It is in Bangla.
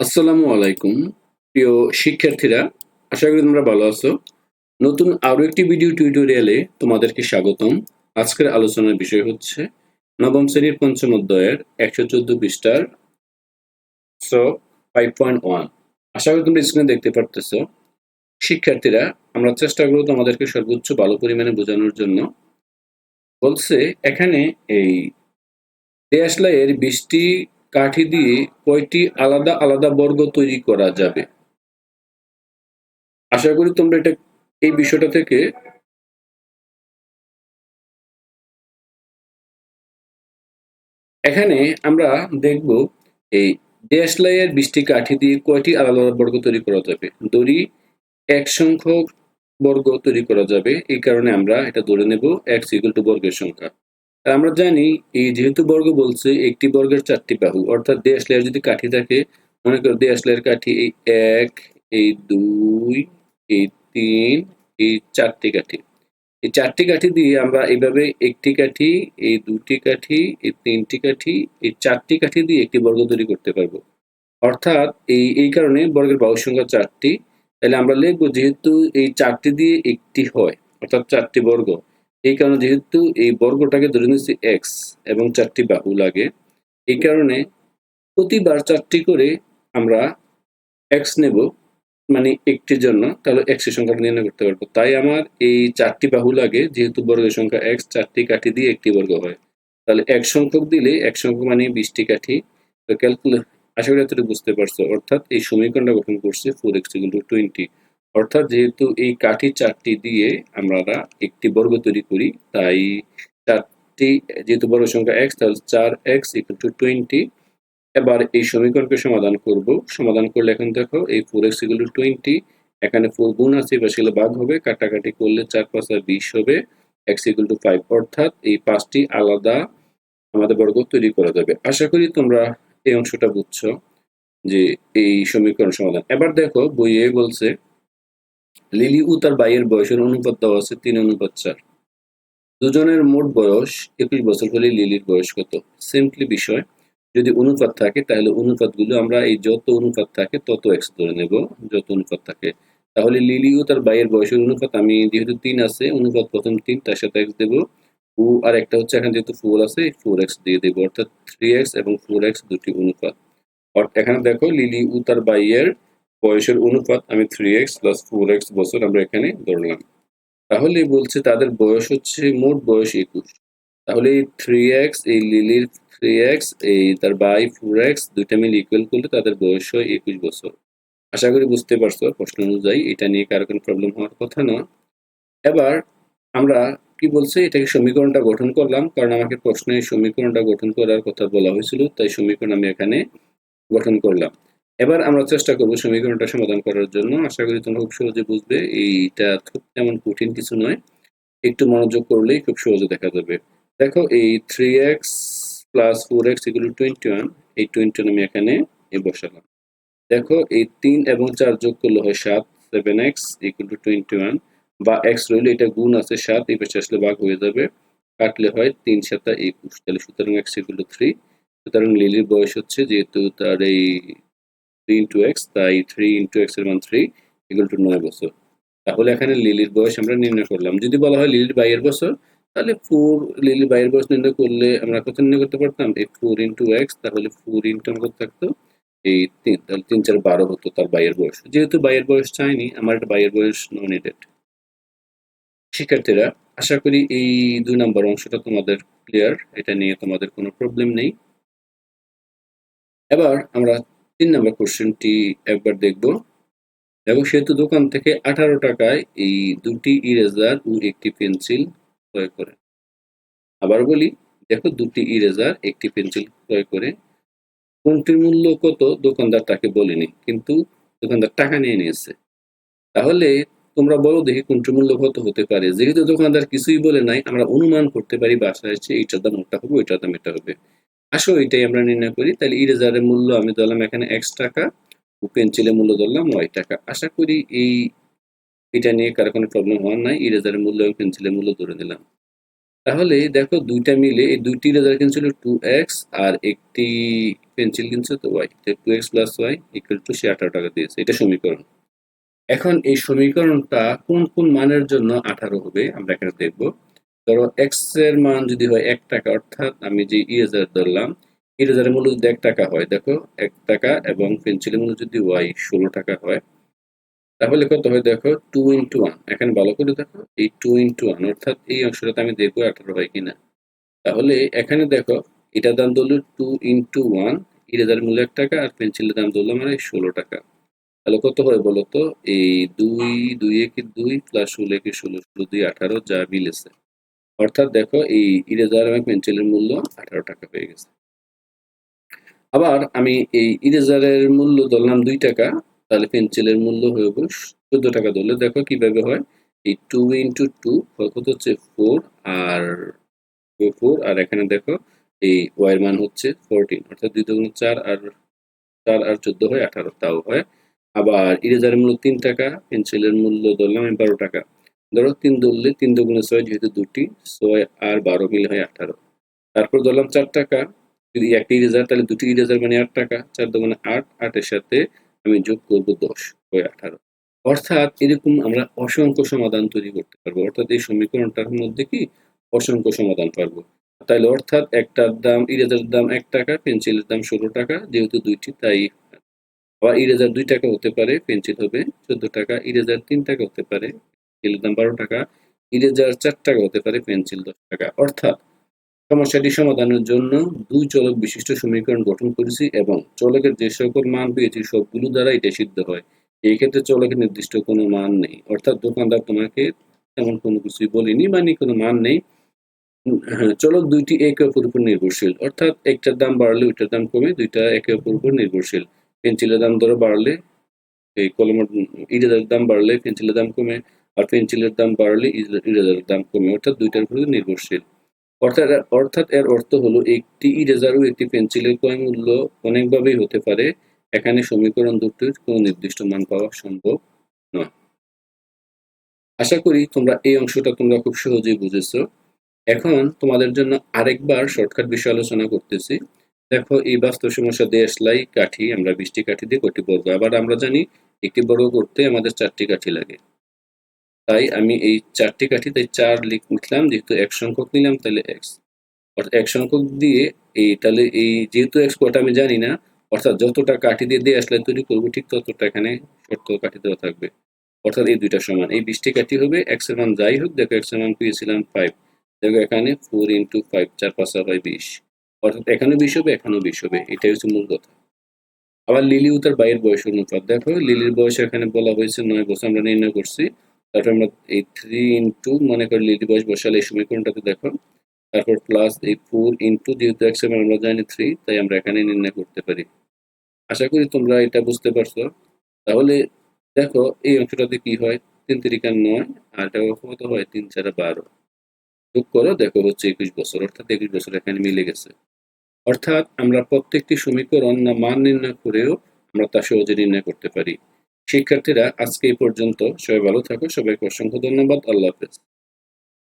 আসসালামু আলাইকুম, প্রিয় শিক্ষার্থীরা, আশা করি তোমরা ভালো আছো। নতুন আরও একটি ভিডিও টিউটোরিয়ালে তোমাদেরকে স্বাগতম। আজকের আলোচনার বিষয় হচ্ছে নবম শ্রেণির পঞ্চম অধ্যায়ের একশো চোদ্দ পৃষ্ঠার ফাইভ পয়েন্ট ওয়ান আশা করি তোমরা স্ক্রিনে দেখতে পারতেছ। শিক্ষার্থীরা, আমরা চেষ্টা করব তোমাদেরকে সর্বোচ্চ ভালো পরিমাণে বোঝানোর জন্য। বলছে, এখানে এই দেশলাইয়ের বৃষ্টি কাঠি দিয়ে কয়টি আলাদা আলাদা বর্গ তৈরি করা যাবে? আশা করি তোমরা এটা এই বিষয়টা থেকে এখানে আমরা দেখব এই দেশলাইয়ের বৃষ্টি কাঠি দিয়ে কয়টি আলাদা আলাদা বর্গ তৈরি করা যাবে? দড়ি এক সংখ্যক বর্গ তৈরি করা যাবে। এই কারণে আমরা এটা ধরে নেব এক্স ইকুয়াল টু বর্গের সংখ্যা। আমরা জানি, এই যেহেতু বর্গ বলছে, একটি বর্গের চারটি বাহু, অর্থাৎ দেশ লেয়ার যদি কাঠি থাকে, মনে করো দেশ লেয়ার কাঠি এই এক, এই দুই, এই তিন, এই চারটি কাঠি। এই চারটি কাঠি দিয়ে আমরা এইভাবে একটি কাঠি, এই দুটি কাঠি, এই তিনটি কাঠি, এই চারটি কাঠি দিয়ে একটি বর্গ তৈরি করতে পারব। অর্থাৎ এই এই কারণে বর্গের বাহু সংখ্যা চারটি। তাহলে আমরা লিখব, যেহেতু এই চারটি দিয়ে একটি হয়, অর্থাৎ চারটি বর্গ এই কারণে যেহেতু এই বর্গটাকে ধরে নিচ্ছি এক্স এবং চারটি বাহু লাগে এই কারণে প্রতিবার চারটি করে আমরা এক্স নেব মানে একটির জন্য, তাহলে এক্সের সংখ্যাটা নির্ণয় করতে পারব। তাই আমার এই চারটি বাহু লাগে যেহেতু বর্গের সংখ্যা এক্স চারটি কাঠি দিয়ে একটি বর্গ হয়। তাহলে এক সংখ্যক দিলে এক সংখ্যক মানে বিশটি কাঠি। ক্যালকুলেট আশা করি এতটুকু বুঝতে পারছ। অর্থাৎ এই সমীকরণটা গঠন করছে ফোর এক্স টু টোয়েন্টি অর্থাৎ যেহেতু এই কাঠি চারটি দিয়ে আমরা একটি বর্গ তৈরি করি, তাই চারটি, যেহেতু বর্গ সংখ্যা এক্স তাহলে চার এক্স ইকুয়াল টু টোয়েন্টি এবার এই সমীকরণকে সমাধান করব। সমাধান করলে এখন দেখো এই four X equal to twenty এখানে ফোর গুণ আছে বা সেগুলো ভাগ হবে। কাটাকাটি করলে চার পাঁচ আর বিশ হবে এক্স ইকুয়াল টু ফাইভ অর্থাৎ এই পাঁচটি আলাদা আমাদের বর্গ তৈরি করা যাবে। আশা করি তোমরা এই অংশটা বুঝছ যে এই সমীকরণ সমাধান। এবার দেখো বইয়ে বলছে লিলি ও তার ভাইয়ের বয়সের অনুপাত দেওয়া আছে তিন অনুপাত চার। দুজনের মোট বয়স একুশ বছর হলে লিলির বয়স কত? সিম্পলি বিষয়, যদি অনুপাত থাকে তাহলে অনুপাতগুলো আমরা এই যত অনুপাত থাকে তত এক্স ধরে নেব, যত অনুপাত থাকে। তাহলে লিলি ও তার ভাইয়ের বয়সের অনুপাত আমি যেহেতু তিন আছে, অনুপাত প্রথম তিন, তার সাথে এক্স দেবো। ও আর একটা হচ্ছে এখানে যেহেতু ফোর আছে ফোর এক্স দিয়ে দেবো, অর্থাৎ থ্রি এক্স এবং ফোর এক্স দুটি অনুপাত। অর্থাৎ এখানে দেখো লিলি ও তার ভাইয়ের বয়সের অনুপাত আমি three X plus four X বছর আমরা এখানে ধরলাম। তাহলে বলছে তাদের বয়স হচ্ছে মোট বয়স একুশ। তাহলে এই থ্রি এক্স এই লিলির থ্রি এক্স এই তার বাই ফোর এক্স দুইটা মিলে ইকুয়াল করলে তাদের বয়স হয় একুশ বছর। আশা করি বুঝতে পারছ প্রশ্ন অনুযায়ী, এটা নিয়ে কারও কোনো প্রবলেম হওয়ার কথা না। এবার আমরা কি বলছে, এটাকে সমীকরণটা গঠন করলাম, কারণ আমাকে প্রশ্নে সমীকরণটা গঠন করার কথা বলা হয়েছিল, তাই সমীকরণ আমি এখানে গঠন করলাম। এবার আমরা চেষ্টা করব সমীকরণটা সমাধান করার জন্য। আশা করি তোমরা খুব সহজে বুঝবে, এইটা তেমন কঠিন কিছু নয়। একটু মনোযোগ করলেই খুব সহজে দেখা যাবে। দেখো, এই three X plus four X এগুলো টোয়েন্টি ওয়ান এই টোয়েন্টি ওয়ান আমি এখানে বসালাম। দেখো, এই তিন এবং চার যোগ করলে হয় সাত seven X equal to twenty one বা এক্স রইলে এটা গুণ আছে সাত, এই পাশে আসলে ভাগ হয়ে যাবে। কাটলে হয় তিন সাতা একুশ, তাহলে সুতরাং এক্স ইকুয়াল টু থ্রি সুতরাং লিলির বয়স হচ্ছে যেহেতু তার এই থ্রি ইন্টু এক্স তাই থ্রি ইন্টু এক্সের মান থ্রি ইকুয়াল টু নয় বছর। তাহলে এখানে লিলির বয়স আমরা নির্ণয় করলাম। যদি বলা হয় লিলির বাইয়ের বছর, তাহলে ফোর লিলির বাইয়ের বয়স নির্ণয় করলে আমরা কত নির্ণয় করতে পারতাম? এই ফোর ইন্টু এক্স তাহলে ফোর ইন্টু কত থাকতো? এই তিন, তাহলে তিন চার বারো হতো তার বাইয়ের বয়স। যেহেতু বাইয়ের বয়স চাইনি, আমার একটা বাইয়ের বয়স নন নিডেড শিক্ষার্থীরা, আশা করি এই দুই নম্বর অংশটা তোমাদের ক্লিয়ার এটা নিয়ে তোমাদের কোনো প্রবলেম নেই। এবার আমরা তিন নম্বর কোশ্চেনটি একবার দেখব। দেখো সেহেতু দোকান থেকে আঠারো টাকায় এই দুটি ইরেজার ও একটি পেন্সিল ক্রয় করে। আবার বলি, দেখো দুটি ইরেজার একটি পেন্সিল ক্রয় করে। কোনটির মূল্য কত, দোকানদার তাকে বলেনি, কিন্তু দোকানদার টাকা নিয়ে নিয়েছে। তাহলে তোমরা বলো দেখি কোনটির মূল্য কত হতে পারে। যেহেতু দোকানদার কিছুই বলে নাই, আমরা অনুমান করতে পারি বাসায় এসে এইটার দাম ওটা হবে, ওইটার দাম এটা হবে। আসো, এটাই আমরা নির্ণয় করি। তাহলে ইরেজারের মূল্য আমি ধরলাম এখানে এক্স টাকা, ও পেন্সিলের মূল্য ধরলাম ওয়াই টাকা। আশা করি এই, এটা নিয়ে কারও কোনো প্রবলেম হওয়ার নাই। ইরেজারের মূল্য এবং পেন্সিলের মূল্য ধরে নিলাম। তাহলে দেখো, দুইটা মিলে এই দুইটি ইরেজার কিন্তু ছিল টু এক্স আর একটি পেন্সিল কিনছে তো Y two X plus Y equal to সে আঠারো টাকা দিয়েছে। এটা সমীকরণ। এখন এই সমীকরণটা কোন কোন মানের জন্য আঠারো হবে আমরা এখানে দেখব। ধরো এক্সের মান যদি হয় এক টাকা, অর্থাৎ আমি যে ইরেজার ধরলাম ইরেজারের মূল্য যদি এক টাকা হয়, দেখো, এক টাকা এবং পেন্সিলের মূল্য যদি ওয়াই ষোলো টাকা হয়, তাহলে কত হয়? দেখো টু ইন্টু ওয়ান এখানে ভালো করে দেখো, এই টু ইন্টু ওয়ান অর্থাৎ এই অংশটাতে আমি দেখব আঠারো হয় কিনা। তাহলে এখানে দেখো এটার দাম ধরলো টু ইন্টু ওয়ান ইরেজার মূল্য এক টাকা আর পেন্সিলের দাম ধরলো মানে ষোলো টাকা। তাহলে কত হয় বলো তো এই দুই দুই একে দুই প্লাস ষোলো একে ষোলো ষোলো দুই আঠারো যা মিলেছে। অর্থাৎ দেখো এই ইরেজার এবং পেন্সিলের মূল্য আঠারো টাকা হয়ে গেছে। আবার আমি এই ইরেজারের মূল্য ধরলাম দুই টাকা, তাহলে পেন্সিলের মূল্য হয়ে গেল চোদ্দ টাকা ধরলে দেখো কীভাবে হয়? এই টু ইন্টু টু কত হচ্ছে? ফোর আর ফোর আর এখানে দেখো এই ওয়াইয়ের মান হচ্ছে ফোরটিন অর্থাৎ দুই দুগুণ চার আর চার আর চোদ্দ হয় আঠারো, তাও হয়। আবার ইরেজারের মূল্য তিন টাকা, পেন্সিলের মূল্য ধরলাম আমি বারো টাকা। ধরো তিন ধরলে তিন দুগুণে ছয় যেহেতু দুটি, ছয় আর বারো মিলে হয় আঠারো। তারপর ধরলাম চার টাকা, যদি একটা ইরেজার তাহলে দুটি ইরেজার মানে আট টাকা। চার দুগুণে আট, আটের সাথে আমি যোগ করব দশ হয় আঠারো। অর্থাৎ এরকম আমরা অসংখ্য সমাধান তৈরি করতে পারব। অর্থাৎ এই সমীকরণটার মধ্যে কি? অসংখ্য সমাধান পারব। তাইলে অর্থাৎ একটার দাম ইরেজারের দাম এক টাকা, পেন্সিলের দাম ষোলো টাকা, যেহেতু দুইটি, তাই আবার ইরেজার দুই টাকা হতে পারে, পেন্সিল হবে চোদ্দ টাকা, ইরেজার তিন টাকা হতে পারে পেন্সিলের দাম বারো টাকা ইরেজার চার টাকা হতে পারে পেন্সিল দশ টাকা। অর্থাৎ সমস্যাটি সমাধানের জন্য দুই চলক বিশিষ্ট সমীকরণ গঠন করেছি এবং চলকের যে সকল মান পেয়েছি সবগুলো দ্বারা এটা সিদ্ধ হয়। এই ক্ষেত্রে চলকের নির্দিষ্ট কোনো মান নেই। অর্থাৎ দোকানদার তোমাকে তেমন কোনো কিছুই বলিনি মানে কোনো মান নেই। চলক দুইটি একে অপর উপর নির্ভরশীল। অর্থাৎ একটার দাম বাড়লে ওইটার দাম কমে, দুইটা একে অপর উপর নির্ভরশীল। পেন্সিলের দাম ধরো বাড়লে, এই কলমের ইরেজারের দাম বাড়লে পেন্সিলের দাম কমে। আর পেন্সিলের দাম বাড়লে ইরেজারের দাম কমে, অর্থাৎ দুইটার উপর নির্ভরশীল। অর্থাৎ অর্থাৎ এর অর্থ হলো একটি ইরেজার ও একটি পেন্সিলের ক্রয় মূল্য অনেকভাবেই হতে পারে। এখানে সমীকরণ দুটির কোনো নির্দিষ্ট মান পাওয়া সম্ভব নয়। আশা করি তোমরা এই অংশটা তোমরা খুব সহজেই বুঝেছ। এখন তোমাদের জন্য আরেকবার শর্টকাট বিষয় আলোচনা করতেছি। দেখো, এই বাস্তব সমস্যা দিয়ে দেশলাই কাঠি, আমরা বৃষ্টি কাঠি দিয়ে কটি বর্গ আবার আমরা জানি, একটি বর্গ করতে আমাদের চারটি কাঠি লাগে। তাই আমি এই চারটি কাঠি, তাই চার লিখলাম যেহেতু এক সংখ্যক নিলাম, তাহলে এক্স অর্থাৎ এক সংখ্যক দিয়ে এই, তাহলে এই যেহেতু এক্স কটা আমি জানি না, অর্থাৎ যতটা কাঠি দিয়ে দিয়ে আসলে তৈরি করব, ঠিক ততটা এখানে শর্ত কাঠি দেওয়া থাকবে। অর্থাৎ এই দুইটা সমান। এই বৃষ্টি কাঠি হবে এক্সের মান যাই হোক, দেখো এক্সের মান পেয়েছিলাম ফাইভ দেখো এখানে ফোর ইন্টু ফাইভ চার পাঁচ হয় বিশ। অর্থাৎ এখানেও বিশ হবে, এখানেও বিশ হবে, এটাই হচ্ছে মূল কথা। আবার লিলি ও তার বাইয়ের বয়স অনুপাত। দেখো, লিলির বয়স এখানে বলা হয়েছে নয় বছর, আমরা নির্ণয় করছি। তারপর আমরা এই থ্রি ইন্টু মনে করি লিলি বয়স বসালে এই সমীকরণটাতে দেখো। তারপর প্লাস এই ফোর ইন্টু যেহেতু এক আমরা জানি থ্রি তাই আমরা এখানে নির্ণয় করতে পারি। আশা করি তোমরা এটা বুঝতে পারছ। তাহলে দেখো, এই অংশটাতে কি হয়? তিন তিরিকা নয়, আর এটা কত হয়? তিন চার বারো। যোগ করো, দেখো হচ্ছে একুশ বছর, অর্থাৎ একুশ বছর এখানে মিলে গেছে। অর্থাৎ আমরা প্রত্যেকটি সমীকরণ না মান নির্ণয় করেও আমরা তা সহজে নির্ণয় করতে পারি। শিক্ষার্থীরা আজকে এই পর্যন্ত। সবাই ভালো থাকো। সবাইকে অসংখ্য ধন্যবাদ। আল্লাহ হাফেজ।